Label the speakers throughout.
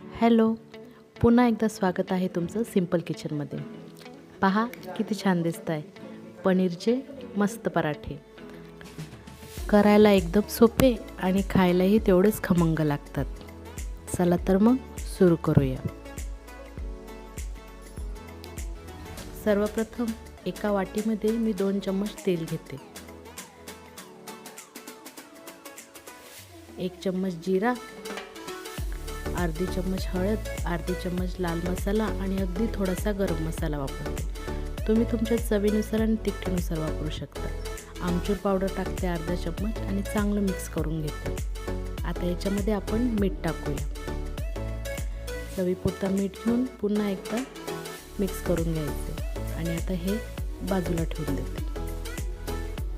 Speaker 1: Hello पुन्हा एकदा स्वागत आहे तुमचं सिंपल किचनमध्ये पहा किती छान दिसत आहे पनीरचे मस्त पराठे. करायला एकदम सोपे आणि खायलाही तेवढेच खमंग लागतात. चला तर मग सुरू करूया. सर्वप्रथम एका वाटीमध्ये मी दोन चम्मच तेल घेते. एक चम्मच जिरा अर्धी चम्मच हळद अर्धी चम्मच लाल मसाला आणि अगदी थोडासा गरम मसाला वापरते. तुम्ही तुमच्या चवीनुसार आणि तिखटीनुसार वापरू शकता. आमचूर पावडर टाकते अर्धा चम्मच आणि चांगलं मिक्स करून घेते. आता याच्यामध्ये आपण मीठ टाकूया. चवीपुरता मीठ घेऊन पुन्हा एकदा मिक्स करून घ्यायचे. आणि आता हे बाजूला ठेवून देते.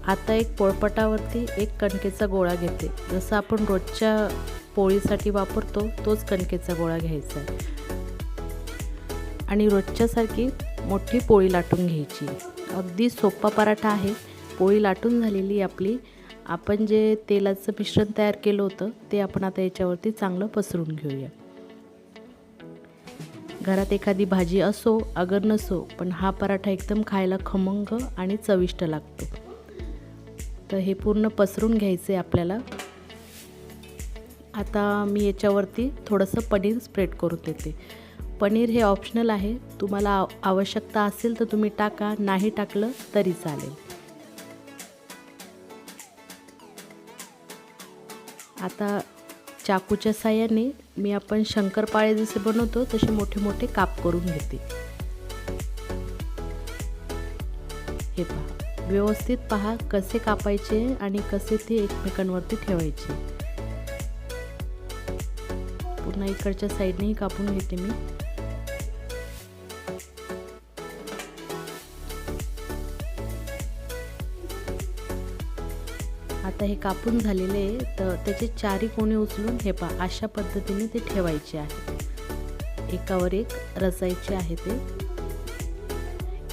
Speaker 1: आता एक पोळपटावरती एक कणकेचा गोळा घेते. जसं आपण रोजच्या पोळीसाठी वापरतो तोच कणकेचा गोळा घ्यायचा आहे. आणि रोजच्यासारखी मोठी पोळी लाटून घ्यायची. अगदी सोपा पराठा आहे. पोळी लाटून झालेली आपली आपण जे तेलाचं मिश्रण तयार केलं होतं ते आपण आता याच्यावरती चांगलं पसरून घेऊया. घरात एखादी भाजी असो अगर नसो पण हा पराठा एकदम खायला खमंग आणि चविष्ट लागतो. तर हे पूर्ण पसरून घ्यायचे आपल्याला. आता मी याच्यावरती थोडंसं पनीर स्प्रेड करून देते. पनीर हे ऑप्शनल आहे. तुम्हाला आवश्यकता असेल तर तुम्ही टाका. नाही टाकलं तरी चालेल. आता चाकूच्या साह्याने मी आपण शंकरपाळे जसे बनवतो तसे मोठे मोठे काप करून घेते. हे पहा. व्यवस्थित पहा कसे कापायचे आणि कसे ते एकमेकांवरती ठेवायचे. पुन्हा इकडच्या साईडनेही कापून घेते मी. आता हे कापून झालेले आहे तर त्याचे चारी कोणी उचलून हे पा अशा पद्धतीने ते ठेवायचे आहे. एकावर एक रचायचे आहे ते.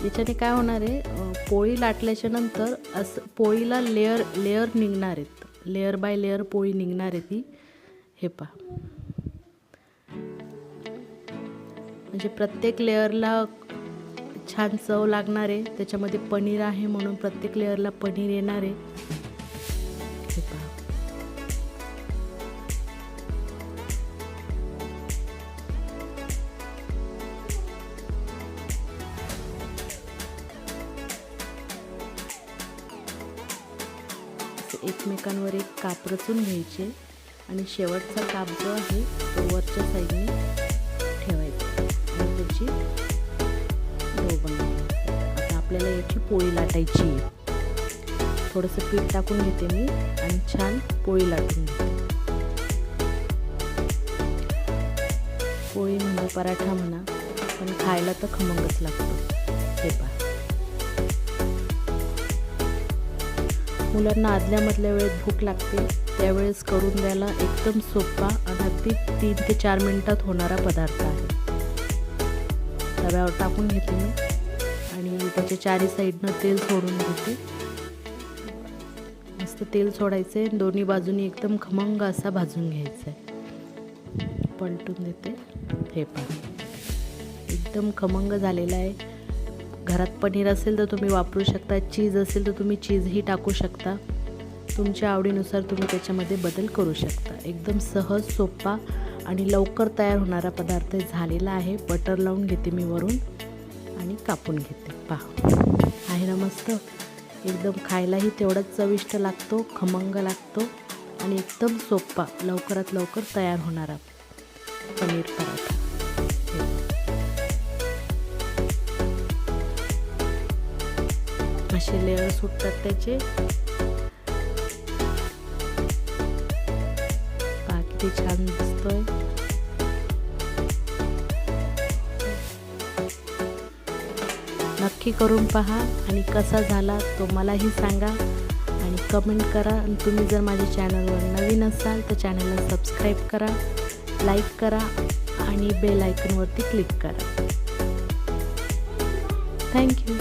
Speaker 1: याच्याने काय होणार आहे पोळी लाटल्याच्या नंतर असं पोळीला लेअर लेअर निघणार आहेत. लेअर बाय लेअर पोळी निघणार आहे ती. हे पा म्हणजे प्रत्येक लेअरला छान चव लागणार आहे त्याच्यामध्ये पनीर आहे म्हणून प्रत्येक लेअरला पनीर येणार आहे. एकमेकांवर एक काप रचून घ्यायचे. आणि शेवटचा काप जो आहे तो वरच्या साईडने आता पोळी लाटायची. थोडंसं पीठ टाकून घेते मी आणि छान पोळी लाटून घेते. पोळी म्हणा पराठा म्हणा पण खायला तर खमंगच लागतो. हे पहा. मुलांना आदल्यामधल्या वेळेत भूक लागते त्यावेळेस करून द्यायला एकदम सोपा आणि अगदी तीन ते चार मिनटात होणारा पदार्थ आहे. तव्यावर टाकून घेते मी. आणि त्याच्या चारी साईडनं तेल सोडून घेते मस्त तेल सोडायचे दोन्ही बाजूनी एकदम खमंग असा भाजून घ्यायचा आहे पलटून देते. हे पण एकदम खमंग झालेला आहे. घरात पनीर असेल तर तुम्ही वापरू शकता. चीज असेल तर तुम्ही चीजही टाकू शकता. तुमच्या आवडीनुसार तुम्ही त्याच्यामध्ये बदल करू शकता. एकदम सहज सोपा आणि लवकर तयार होणारा पदार्थ झालेला आहे. बटर लावून घेते मी वरून. आणि कापून घेते. पहा. आहे ना मस्त? एकदम खायलाही तेवढाच चविष्ट लागतो खमंग लागतो आणि एकदम सोपा लवकरात लवकर तयार होणारा पनीर पराठा. असे लेअर सुटतात त्याचे. पहा किती छान दिसतोय. नक्की करून पहा आणि कसा झाला तो मलाही सांगा. आणि कमेंट करा. आणि तुम्ही जर माझ्या चॅनलवर नवीन असाल तर चॅनलला सबस्क्राईब करा लाईक करा आणि बेल आयकनवरती क्लिक करा. Thank you